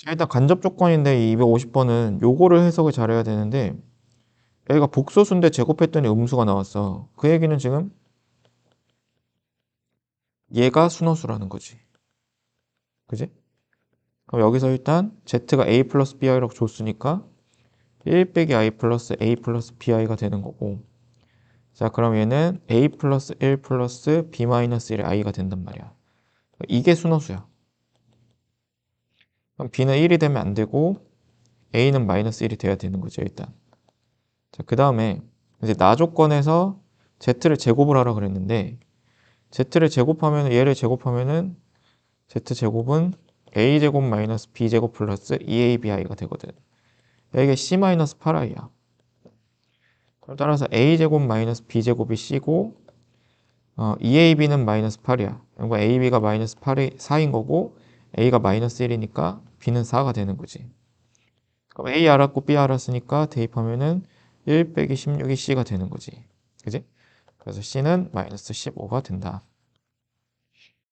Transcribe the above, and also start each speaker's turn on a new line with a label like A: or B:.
A: 자, 일단 간접 조건인데 이 250번은 요거를 해석을 잘해야 되는데 여기가 복소수인데 제곱했더니 음수가 나왔어. 그 얘기는 지금 얘가 순허수라는 거지. 그지? 그럼 여기서 일단 z가 a 플러스 bi라고 줬으니까 1 빼기 i 플러스 a 플러스 bi가 되는 거고 자 그럼 얘는 a 플러스 1 플러스 b 마이너스 1의 i가 된단 말이야. 이게 순허수야. 그럼 b는 1이 되면 안 되고 a는 마이너스 1이 돼야 되는 거죠 일단. 자, 그 다음에 이제 나 조건에서 z를 제곱을 하라 그랬는데 z를 제곱하면 얘를 제곱하면은 z 제곱은 a 제곱 마이너스 b 제곱 플러스 2abi가 되거든. 이게 c 마이너스 8i야. 그럼 따라서 a 제곱 마이너스 b 제곱이 c고 어, 2ab는 마이너스 8이야. 그리고 ab가 마이너스 8이 4인 거고 a가 마이너스 1이니까 b는 4가 되는 거지. 그럼 a 알았고 b 알았으니까 대입하면은 1 빼기 16이 C가 되는 거지. 그지? 그래서 C는 마이너스 15가 된다.